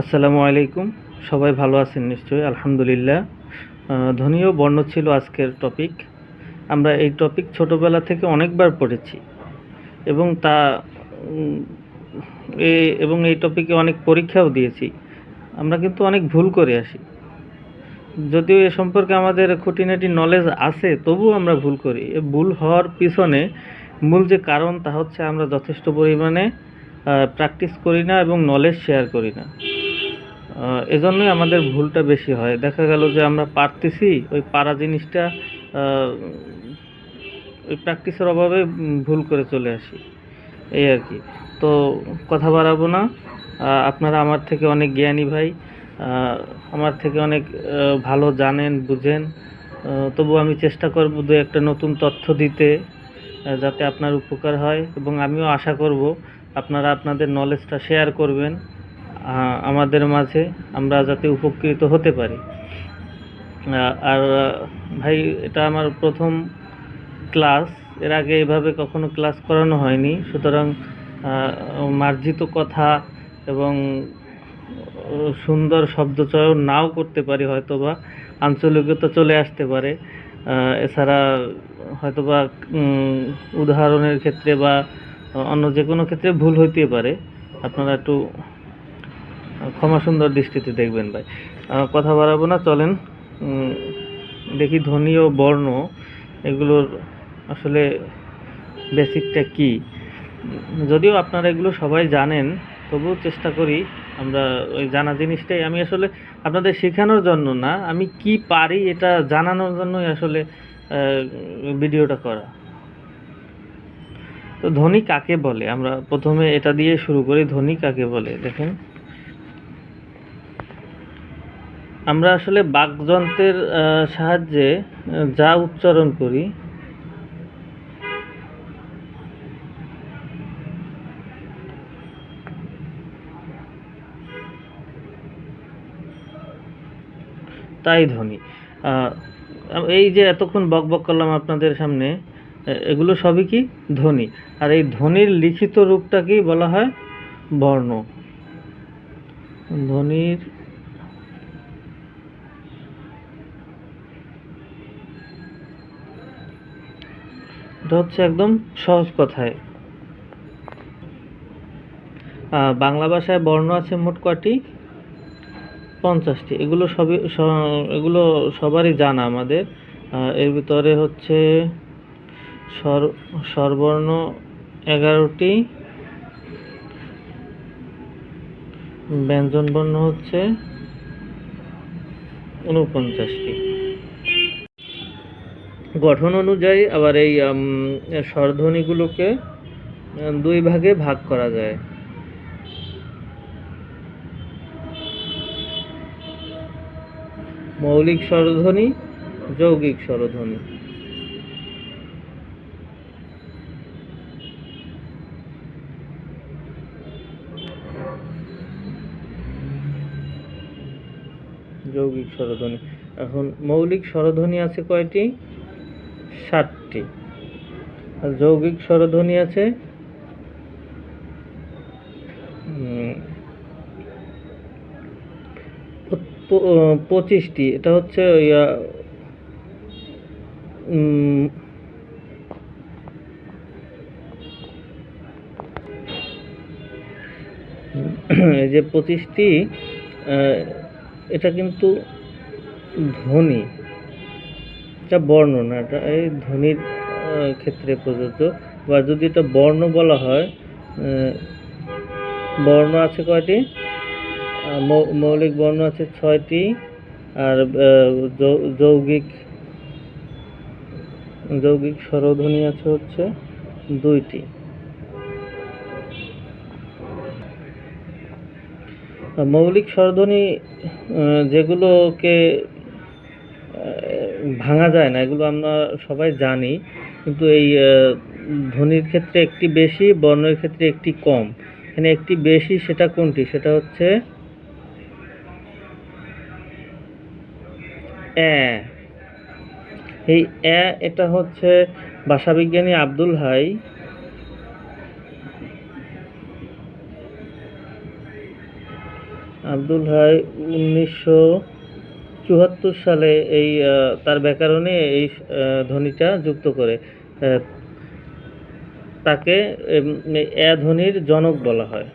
আসসালামু আলাইকুম। সবাই ভালো আছেন নিশ্চয়ই? আলহামদুলিল্লাহ। ও বর্ণ ছিল আজকের টপিক আমরা এই টপিক ছোটবেলা থেকে অনেকবার পড়েছি। এবং তা এবং এই টপিকে অনেক পরীক্ষাও দিয়েছি। আমরা কিন্তু অনেক ভুল করে আসি। যদিও এ সম্পর্কে আমাদের খুঁটিনাটি নলেজ আছে, তবুও আমরা ভুল করি। এ ভুল হওয়ার পিছনে মূল যে কারণ, তা হচ্ছে আমরা যথেষ্ট পরিমাণে প্র্যাকটিস করি না এবং নলেজ শেয়ার করি না। এজন্যই আমাদের ভুলটা বেশি হয়। দেখা গেল যে আমরা পারতেছি ওই পারা জিনিসটা ওই প্র্যাকটিসের অভাবে ভুল করে চলে আসি। এই আর কি। তো কথা বাড়াবো না। আপনারা আমার থেকে অনেক জ্ঞানী ভাই আমার থেকে অনেক ভালো জানেন, বুঝেন। তবু আমি চেষ্টা করব দু একটা নতুন তথ্য দিতে যাতে আপনার উপকার হয়। এবং আমিও আশা করব আপনারা আপনাদের নলেজটা শেয়ার করবেন। আমাদের মাঝে আমরা যাতে উপকৃত হতে পারি। আর ভাই, এটা আমার প্রথম ক্লাস। এর আগে এভাবে কখনো ক্লাস করানো হয়নি। সুতরাং মার্জিত কথা এবং সুন্দর শব্দচয়ন নাও করতে পারি, হয়তোবা আঞ্চলিকতা চলে আসতে পারে। এছাড়া হয়তোবা উদাহরণের ক্ষেত্রে বা অন্য যে কোনো ক্ষেত্রে ভুল হইতে পারে। আপনারা একটু ক্ষমা সুন্দর দৃষ্টিতে দেখবেন ভাই। কথা বাড়াবো না, চলেন। দেখি ধ্বনি ও বর্ণ, এগুলোর আসলে বেসিকটা কি? যদিও আপনারা এগুলো সবাই জানেন, তবুও চেষ্টা করি আমরা ওই জানা জিনিসটাই। আমি আসলে আপনাদের শেখানোর জন্য না, আমি কি পারি এটা জানানোর জন্যই আসলে ভিডিওটা করা। তো ধ্বনি কাকে বলে? আমরা প্রথমে এটা দিয়ে শুরু করি ধ্বনি কাকে বলে? দেখেন। আমরা আসলে বাকযন্ত্রের সাহায্যে যা উচ্চারণ করি, তাই ধ্বনি এই যে এতক্ষণ বক বক করলাম আপনাদের সামনে এগুলো সবই কি? ধ্বনি আর এই ধ্বনির লিখিত রূপটাকেই বলা হয়? বর্ণ। ধ্বনির এটা হচ্ছে একদম সহজ কথায়। বাংলা ভাষায় বর্ণ আছে মোট কয়টি? পঞ্চাশটি। এগুলো সবই এগুলো সবারই জানা আমাদের। এর ভিতরে হচ্ছে স্বর স্বরবর্ণ এগারোটি। ব্যঞ্জনবর্ণ হচ্ছে উনপঞ্চাশটি গঠন অনুযায়ী আবার এই স্বরধ্বনিগুলোকে দুই ভাগে ভাগ করা যায়। মৌলিক স্বরধ্বনি, যৌগিক স্বরধ্বনি। যৌগিক স্বরধ্বনি। এখন মৌলিক স্বরধ্বনি আছে কয়টি? ষাটটি। আর যৌগিক স্বরধ্বনি আছে পঁচিশটি। এটা হচ্ছে যে পঁচিশটি এটা কিন্তু ধ্বনি। এটা এই ধ্বনির ক্ষেত্রে প্রযোজ্য। বা যদি এটা বর্ণ বলা হয় বর্ণ আছে কয়টি? মৌলিক বর্ণ আছে ছয়টি, আর যৌগিক যৌগিক স্বরধ্বনি আছে হচ্ছে দুইটি। মৌলিক স্বরধ্বনি যেগুলোকে ভাঙা যায় না, এগুলো আমরা সবাই জানি। কিন্তু এই ধ্বনির ক্ষেত্রে একটি বেশি, বর্ণের ক্ষেত্রে একটি কম। এখানে একটি বেশি, সেটা কোনটি? সেটা হচ্ছে অ্যা এই অ্যা এটা হচ্ছে ভাষাবিজ্ঞানী আব্দুল হাই। আব্দুল হাই উনিশশো চুয়াত্তর সালে এই তার ব্যাকরণে এই ধ্বনিটা যুক্ত করে তাকে এ ধ্বনির জনক বলা হয়।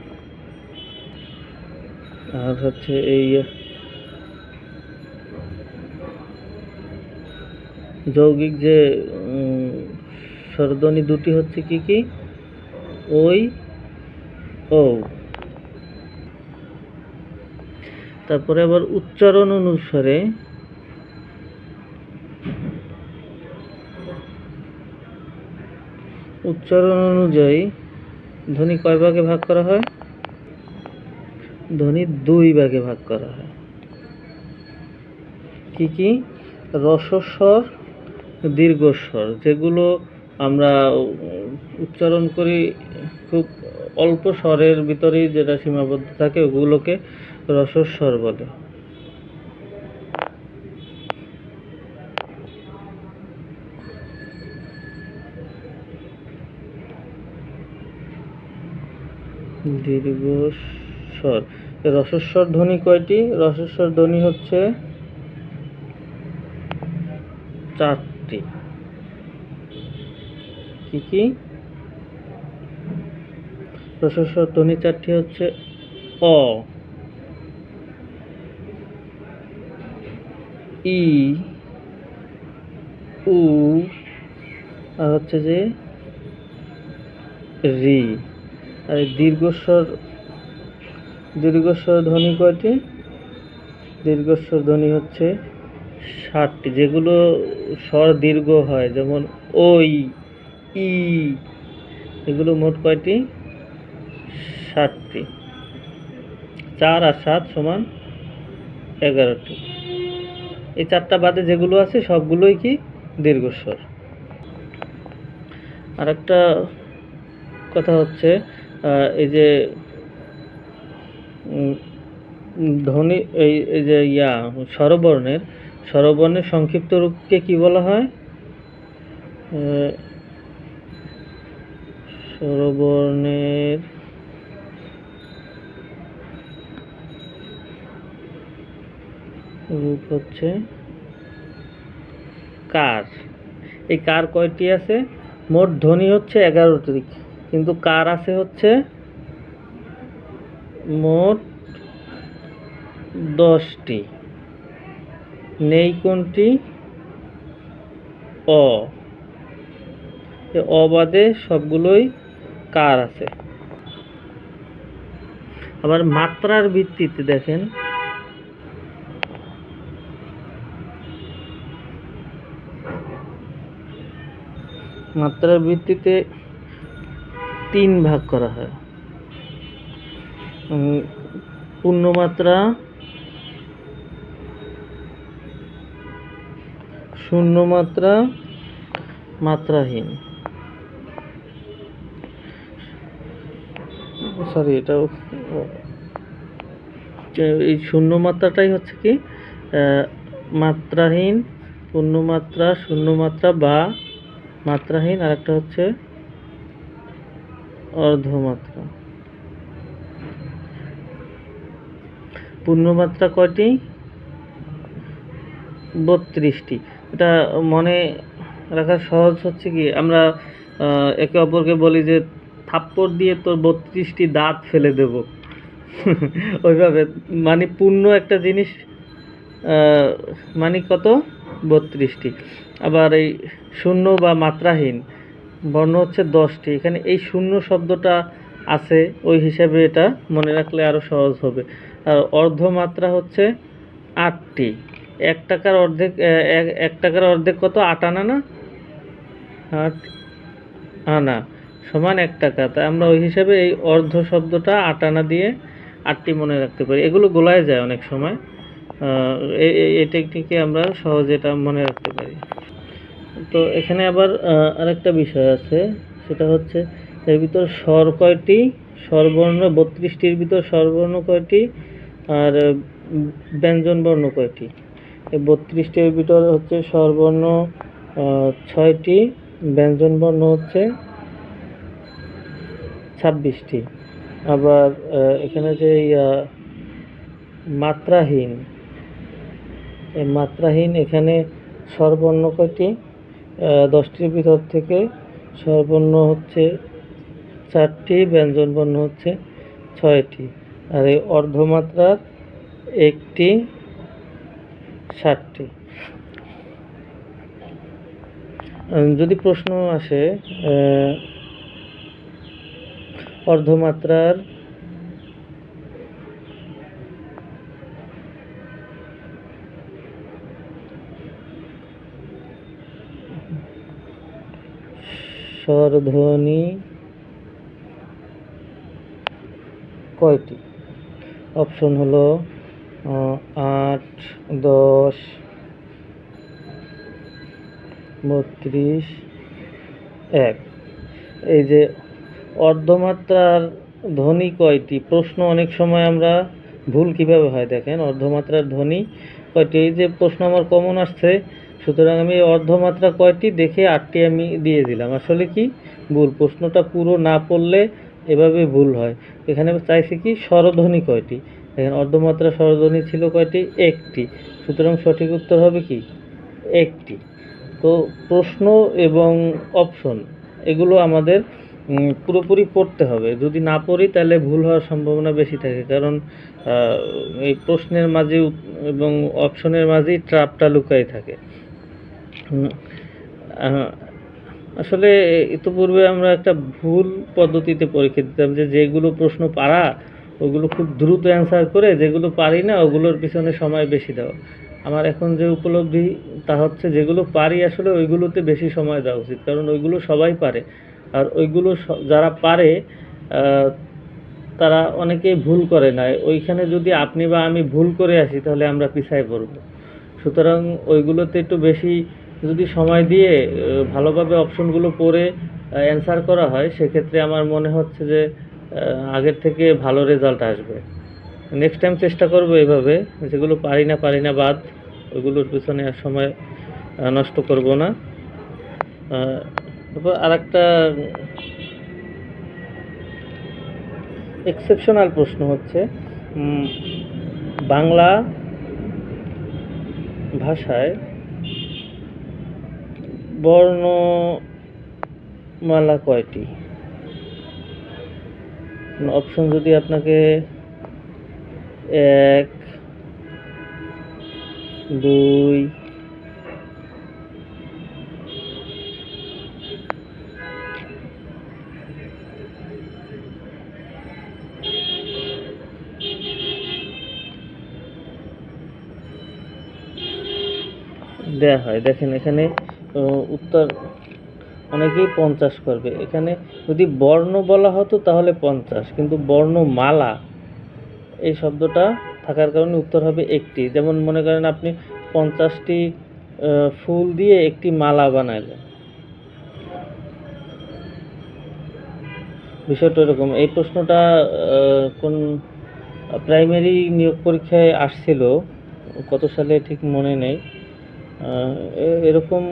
আর হচ্ছে এই যৌগিক যে স্বরধ্বনি দুটি হচ্ছে কি কি? ওই ও তারপরে আবার উচ্চারণ অনুসারে উচ্চারণ অনুযায়ী ধ্বনি কয় ভাগে ভাগ করা হয়? ধ্বনি দুই ভাগে ভাগ করা হয়। কি কি? রসস্বর, দীর্ঘস্বর, যেগুলো আমরা উচ্চারণ করি খুব অল্প স্বরের ভিতরেই যেটা সীমাবদ্ধ থাকে, ওগুলোকে রসস্বর বলে। দীর্ঘস্বর রসস্বর ধ্বনি কয়টি? রসস্বর ধ্বনি হচ্ছে চারটি। কি কি? রসস্বর ধ্বনি চারটি হচ্ছে অ। ই, উ, আর হচ্ছে যে রি। আর দীর্ঘস্বর দীর্ঘস্বর ধ্বনি কয়টি? দীর্ঘস্বর ধ্বনি হচ্ছে ষাটটি। যেগুলো স্বর দীর্ঘ হয়, যেমন ওই, ই, এগুলো মোট কয়টি? ষাটটি। চার আর সাত সমান এগারোটি। এই চারটা বাদে যেগুলো আছে, সবগুলোই কি দীর্ঘস্বর। আর একটা কথা হচ্ছে এই যে ধ্বনি, এই এই যে ইয়া, স্বরবর্ণের স্বরবর্ণের সংক্ষিপ্ত রূপকে কি বলা হয়? স্বরবর্ণের রূপ হচ্ছে কার? এই কার কয়টি আছে? মোট ধ্বনি হচ্ছে এগারোটি কিন্তু কার আছে হচ্ছে মোট দশটি। নেই কোনটি? অ। অবাদে সবগুলোই কার আছে। আবার মাত্রার ভিত্তিতে দেখেন। মাত্রার ভিত্তিতে তিন ভাগ করা হয়। পূর্ণমাত্রা শূন্যমাত্রা মাত্রাহীন। সরি এটাও এই শূন্য মাত্রাটাই হচ্ছে কি মাত্রাহীন পূর্ণমাত্রা শূন্যমাত্রা বা মাত্রাহীন আর একটা হচ্ছে অর্ধমাত্রা। পূর্ণমাত্রা কয়টি? বত্রিশটি। এটা মনে রাখা সহজ হচ্ছে কি, আমরা একে অপরকে বলি যে থাপ্পড় দিয়ে তোর বত্রিশটি দাঁত ফেলে দেব। ওইভাবে। মানে পূর্ণ একটা জিনিস মানে কত? বত্রিশটি। আবার এই শূন্য বা মাত্রাহীন বর্ণ হচ্ছে দশটি। এখানে এই শূন্য শব্দটা আছে, ওই হিসাবে এটা মনে রাখলে আরও সহজ হবে। আর অর্ধমাত্রা হচ্ছে আটটি। এক টাকার অর্ধেক এক- টাকার অর্ধেক কত? আট আনা না? আট আনা সমান এক টাকা। তাই আমরা ওই হিসাবে এই অর্ধ শব্দটা আট আনা দিয়ে আটটি মনে রাখতে পারি। এগুলো গোলায় যায় অনেক সময়। এই টেকনিকে আমরা সহজে এটা মনে রাখতে পারি। তো এখানে আবার আরেকটা বিষয় আছে সেটা হচ্ছে এর ভিতর স্বর কয়টি? স্বরবর্ণ বত্রিশটির ভিতর স্বরবর্ণ কয়টি? আর উম, ব্যঞ্জন বর্ণ কয়টি? এই বত্রিশটির ভিতর হচ্ছে স্বরবর্ণ ছয়টি ব্যঞ্জন বর্ণ হচ্ছে ছাব্বিশটি। আবার এখানে যে মাত্রাহীন মাত্রাহীন এখানে স্বরবর্ণ কয়টি? দশটির ভিতর থেকে স্বরবর্ণ হচ্ছে চারটি ব্যঞ্জনবর্ণ হচ্ছে ছয়টি। আর এই অর্ধমাত্রার একটি ষাটটি। যদি প্রশ্ন আসে অর্ধমাত্রার স্বরধ্বনি কয়টি? অপশন হলো আট, দশ, বত্রিশ, এক। এই যে অর্ধমাত্রার ধ্বনি কয়টি? প্রশ্ন অনেক সময় আমরা ভুল কীভাবে হয় দেখেন, অর্ধমাত্রার ধ্বনি কয়টি? এই যে প্রশ্ন আমার কমন আসছে সুতরাং আমি অর্ধমাত্রা কয়টি দেখে আটটি আমি দিয়ে দিলাম। আসলে কি? ভুল। প্রশ্নটা পুরো না পড়লে এভাবে ভুল হয়। এখানে চাইছি কি? স্বরধ্বনি কয়টি? দেখেন, অর্ধমাত্রা স্বরধ্বনি ছিল কয়টি? একটি। সুতরাং সঠিক উত্তর হবে কি? একটি। তো প্রশ্ন এবং অপশন, এগুলো আমাদের পুরোপুরি পড়তে হবে। যদি না পড়ি, তাহলে ভুল হওয়ার সম্ভাবনা বেশি থাকে। কারণ এই প্রশ্নের মাঝে এবং অপশনের মাঝেই ট্রাপটা লুকাই থাকে। আসলে ইতিপূর্বে আমরা একটা ভুল পদ্ধতিতে পরীক্ষা দিতাম যে যেগুলো প্রশ্ন পারা, ওগুলো খুব দ্রুত অ্যান্সার করে, যেগুলো পারি না, ওগুলোর পিছনে সময় বেশি দেওয়া আমার এখন যে উপলব্ধি, তা হচ্ছে যেগুলো পারি আসলে ওইগুলোতে বেশি সময় দেওয়া উচিত, কারণ ওইগুলো সবাই পারে। আর ওইগুলো যারা পারে তারা অনেকেই ভুল করে না। ওইখানে যদি আপনি বা আমি ভুল করে আসি, তাহলে আমরা পিছায় পড়ব। সুতরাং ওইগুলোতে একটু বেশি যদি সময় দিয়ে ভালোভাবে অপশনগুলো পড়ে অ্যান্সার করা হয়, সেক্ষেত্রে আমার মনে হচ্ছে যে আগের থেকে ভালো রেজাল্ট আসবে। নেক্সট টাইম চেষ্টা করব এভাবে। যেগুলো পারি না পারি না বাদ, ওইগুলোর পিছনে আর সময় নষ্ট করব না। তারপর আর একটা এক্সেপশনাল প্রশ্ন হচ্ছে বাংলা ভাষায় বর্ণমালা কয়টি? অপশন যদি আপনাকে এক দুই দেয়া হয়। দেখেন এখানে উত্তর অনেকেই পঞ্চাশ করবে। এখানে যদি বর্ণ বলা হতো তাহলে পঞ্চাশ, কিন্তু বর্ণমালা এই শব্দটা থাকার কারণে উত্তর হবে একটি। যেমন মনে করেন আপনি পঞ্চাশটি ফুল দিয়ে একটি মালা বানাইলেন। বিষয়টা এরকম। এই প্রশ্নটা কোন প্রাইমারি নিয়োগ পরীক্ষায় আসছিল, কত সালে ঠিক মনে নেই। এরকম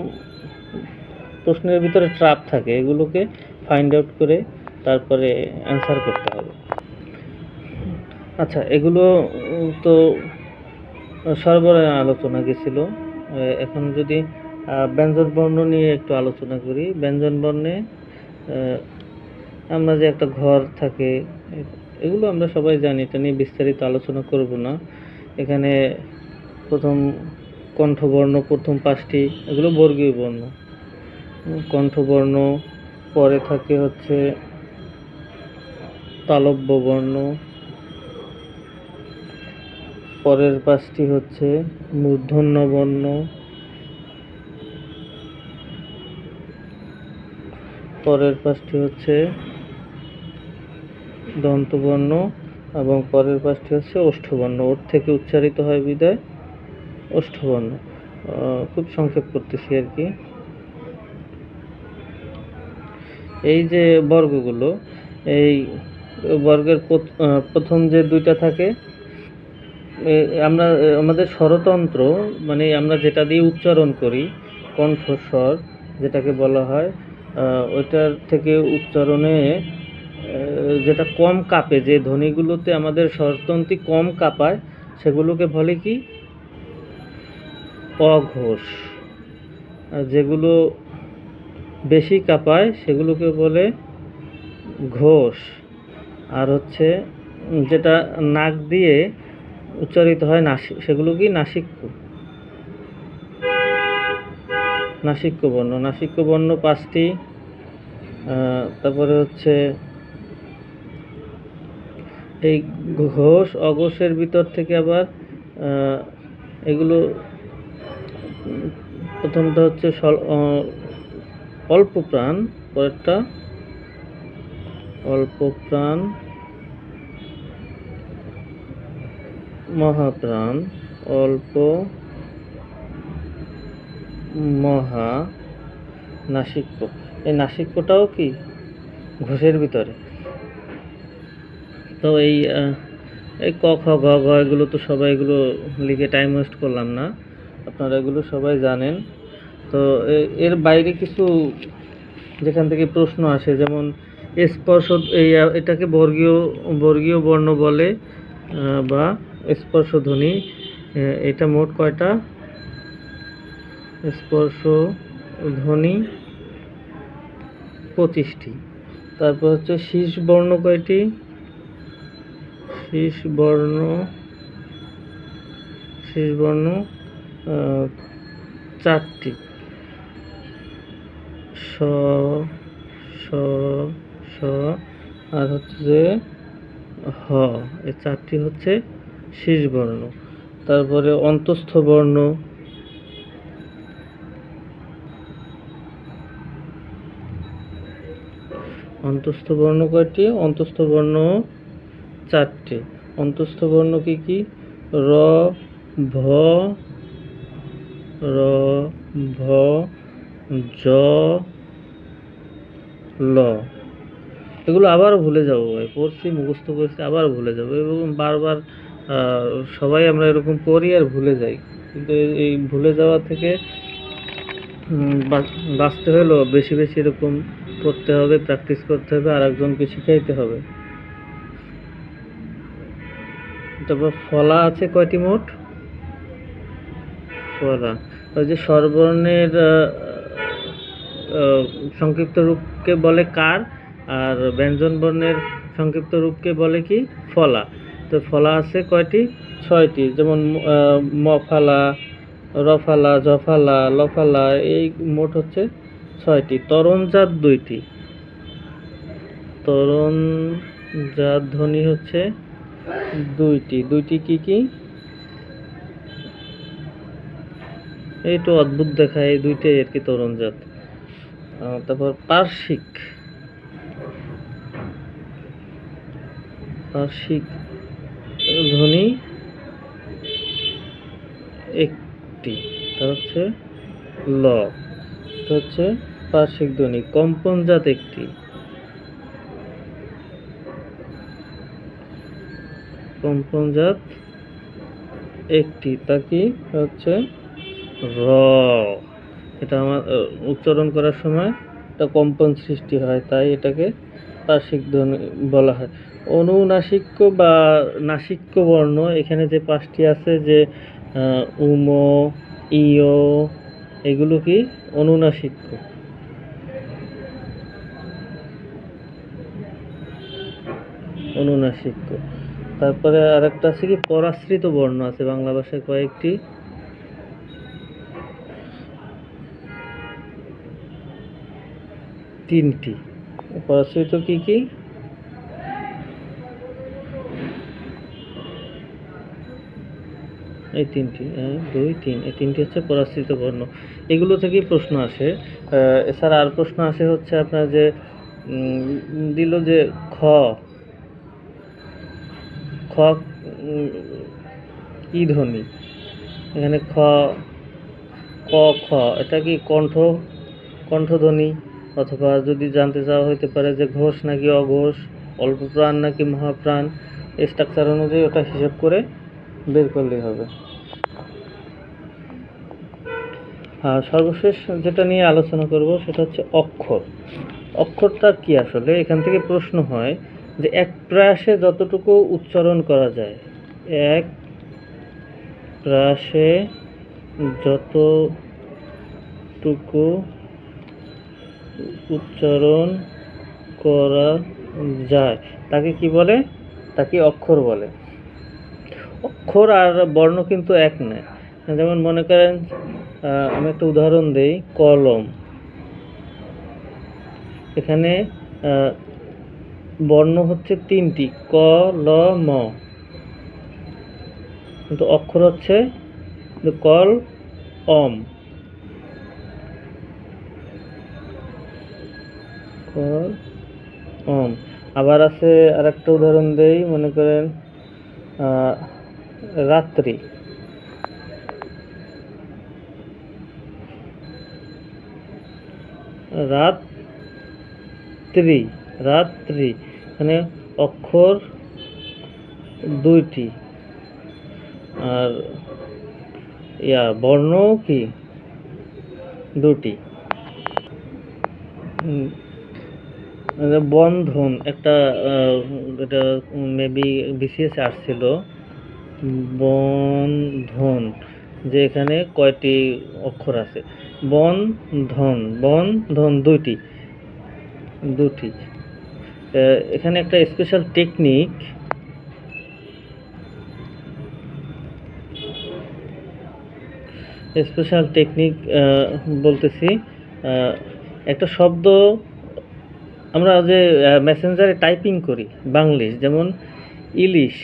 প্রশ্নের ভিতরে ট্রাপ থাকে, এগুলোকে ফাইন্ড আউট করে তারপরে অ্যান্সার করতে হবে। আচ্ছা এগুলো তো সরবরাহ আলোচনা গেছিল। এখন যদি ব্যঞ্জন বর্ণ নিয়ে একটু আলোচনা করি। ব্যঞ্জন বর্ণে আমরা যে একটা ঘর থাকে, এগুলো আমরা সবাই জানি, এটা নিয়ে বিস্তারিত আলোচনা করব না। এখানে প্রথম কণ্ঠবর্ণ, প্রথম পাঁচটি, এগুলো বর্গীয় বর্ণ। কণ্ঠবর্ণ, পরে থাকে হচ্ছে তালব্য বর্ণ পরের পাঁচটি হচ্ছে মূর্ধন্য বর্ণ পরের পাঁচটি হচ্ছে দন্তবর্ণ এবং পরের পাঁচটি হচ্ছে ওষ্ঠবর্ণ। ওর থেকে উচ্চারিত হয় বিদায় ওষ্ঠবর্ণ। খুব সংক্ষেপ করতেছি আর কি। এই যে বর্গগুলো, এই বর্গের প্রথম যে দুইটা থাকে আমরা আমাদের স্বরতন্ত্র মানে আমরা যেটা দিয়ে উচ্চারণ করি, কণ্ঠস্বর যেটাকে বলা হয় ওইটার থেকে উচ্চারণে যেটা কম কাঁপে, যে ধ্বনিগুলোতে আমাদের স্বরতন্ত্রী কম কাঁপায়, সেগুলোকে বলে কি? অঘোষ। যেগুলো বেশি কাঁপায় সেগুলোকে বলে ঘোষ। আর হচ্ছে যেটা নাক দিয়ে উচ্চারিত হয় নাসি, সেগুলো কি নাসিক্য? নাসিক্য বর্ণ নাসিক্য বর্ণ পাঁচটি তারপরে হচ্ছে এই ঘোষ, অঘোষের ভিতর থেকে আবার এগুলো, প্রথমটা হচ্ছে অল্প প্রাণ পরেরটা অল্প প্রাণ, মহাপ্রাণ। অল্প, মহা নাসিক্য এই নাসিক্যটাও কি? ঘোষের ভিতরে। তো এই এই ক, খ গ ঘ, এগুলো তো সবাই এগুলো লিখে টাইম ওয়েস্ট করলাম না। আপনারা এগুলো সবাই জানেন। তো এর বাইরে কিছু যেখান থেকে প্রশ্ন আসে, যেমন স্পর্শ, এই, এটাকে বর্গীয় বর্গীয় বর্ণ বলে বা স্পর্শ ধ্বনি এটা মোট কয়টা? স্পর্শ ধ্বনি পঁচিশটি। তারপর হচ্ছে শীষ বর্ণ কয়টি? শীষ বর্ণ শীষ বর্ণ চারটি। স স স, আর হচ্ছে যে হ, এই চারটি হচ্ছে শীষ বর্ণ। তারপরে অন্তস্থ বর্ণ। অন্তস্থ বর্ণ কয়টি? অন্তস্থ বর্ণ চারটি। অন্তস্থ বর্ণ কি কি? র, ভ র, ভ, জ ল। এগুলো আবার ভুলে যাব ভাই, পড়ছি, মুখস্থ করছি, আবার ভুলে যাব এবং বারবার সবাই আমরা এরকম করি আর ভুলে যাই। কিন্তু এই- ভুলে যাওয়া থেকে বাঁচতে হলেও বেশি বেশি এরকম করতে হবে প্র্যাকটিস করতে হবে আর একজনকে শিখাইতে হবে। তারপর ফলা আছে কয়টি মোট? ফলা। ওই যে স্বরবর্ণের সংক্ষিপ্ত রূপকে বলে কার, আর ব্যঞ্জন বর্ণের সংক্ষিপ্ত রূপকে বলে কি? ফলা। তো ফলা আছে কয়টি? ছয়টি। যেমন মফালা রফালা জফালা লফালা এই মোট হচ্ছে ছয়টি। তরণজাত দুইটি। তরণজাত ধ্বনি হচ্ছে দুইটি। দুইটি কি কি? এই তো অদ্ভুত দেখায় এই দুইটাই আর কি তরণজাত তারপর পার্শ্বিক। পার্শ্বিক ধ্বনি একটি তা হচ্ছে ল হচ্ছে পার্শ্বিক ধ্বনি কম্পনজাত একটি। কম্পনজাত একটি, তা কি? হচ্ছে র। এটা আমার উচ্চারণ করার সময় একটা কম্পন সৃষ্টি হয়, তাই এটাকে পার্শ্বিক ধ্বনি বলা হয়। অনুনাসিক্য বা নাসিক্য বর্ণ, এখানে যে পাঁচটি আছে যে উম ইয় এগুলো কি অনুনাসিক্য অনুনাসিক্য তারপরে আরেকটা আছে কি, পরাশ্রিত বর্ণ আছে, বাংলা ভাষায় কয়েকটি। তিনটি। পরাশ্রিত কি কি? এই তিনটি এক দুই, তিন, এই তিনটি হচ্ছে পরাশ্রিত বর্ণ। এগুলো থেকেই প্রশ্ন আসে। এছাড়া আর প্রশ্ন আসে হচ্ছে আপনার যে দিল যে খ খ কি ধ্বনি। এখানে খ, ক, খ, এটা কি কণ্ঠ, কণ্ঠধ্বনি? অথবা যদি জানতে চাওয়া হইতে পারে যে ঘোষ নাকি অঘোষ অল্প প্রাণ নাকি মহাপ্রাণ স্ট্রাকচার অনুযায়ী ওটা হিসেব করে বের করলেই হবে। আর সর্বশেষ যেটা নিয়ে আলোচনা করব, সেটা হচ্ছে অক্ষর। অক্ষরটা কি আসলে? এখান থেকে প্রশ্ন হয় যে এক প্রয়াসে যতটুকু উচ্চারণ করা যায়, এক হ্রাসে যতটুকু উচ্চারণ করা যায়। তাকে কি বলে? তাকে অক্ষর বলে। অক্ষর আর বর্ণ কিন্তু এক নয়। যেমন মনে করেন আমি একটা উদাহরণ দেই, কলম। এখানে বর্ণ হচ্ছে তিনটি, ক, ল, ম। কিন্তু অক্ষর হচ্ছে, কল, অম। কল অম আবার আছে আরেকটা উদাহরণ দেই, মনে করেন রাত্রি। রাত্রি রাত্রি মানে অক্ষর দুইটি। আর ইয়া বর্ণ কি? দুটি। বন্ধন, একটা এটা মেবি বিসিএস আসছিল। বন্ধন, যে এখানে কয়টি অক্ষর আছে? বন্ধন বন্ধন দুইটি। দুটি এখানে একটা স্পেশাল টেকনিক স্পেশাল টেকনিক বলতেছি একটা শব্দ আমরা যে মেসেঞ্জারে টাইপিং করি, বাংলিশ, যেমন ইলিশ।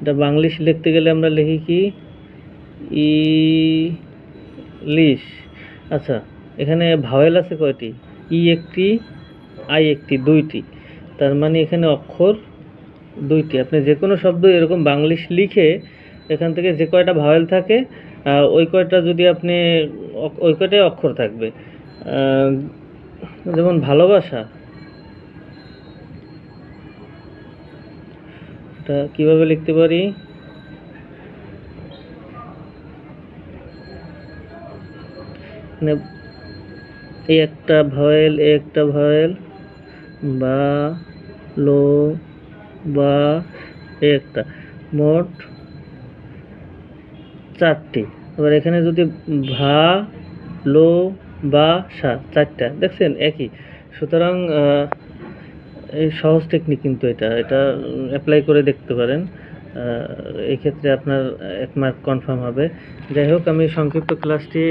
এটা বাংলিশ লিখতে গেলে আমরা লিখি কি? ইলিশ। আচ্ছা এখানে ভাওয়েল আছে কয়টি? ই একটি, আই একটি, দুইটি। তার মানে এখানে অক্ষর দুইটি। আপনি যে কোনো শব্দ এরকম বাংলিশ লিখে এখান থেকে যে কয়টা ভাওয়েল থাকে ওই কয়টা যদি আপনি, ওই কয়টাই অক্ষর থাকবে। যেমন ভালোবাসা, এটা কীভাবে লিখতে পারি? একটা ভয়েল একটা ভয়েল, বা, লো, বা একটা। মোট চারটি। এবার এখানে যদি ভা, লো বা সা চারটা দেখছেন? একই। সুতরাং এই সহজ টেকনিক কিন্তু এটা। এটা অ্যাপ্লাই করে দেখতে পারেন। আহ, এই ক্ষেত্রে আপনার এক মার্ক কনফার্ম হবে। যাই হোক আমি সংক্ষিপ্ত ক্লাসটি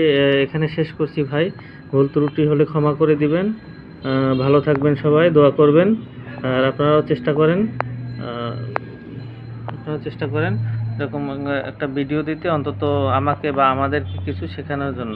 এখানে শেষ করছি ভাই। ভুল ত্রুটি হলে ক্ষমা করে দিবেন। ভালো থাকবেন সবাই দোয়া করবেন। আর আপনারাও চেষ্টা করেন আহ, আপনারা চেষ্টা করেন এরকম একটা ভিডিও দিতে অন্তত আমাকে বা আমাদেরকে কিছু শেখানোর জন্য।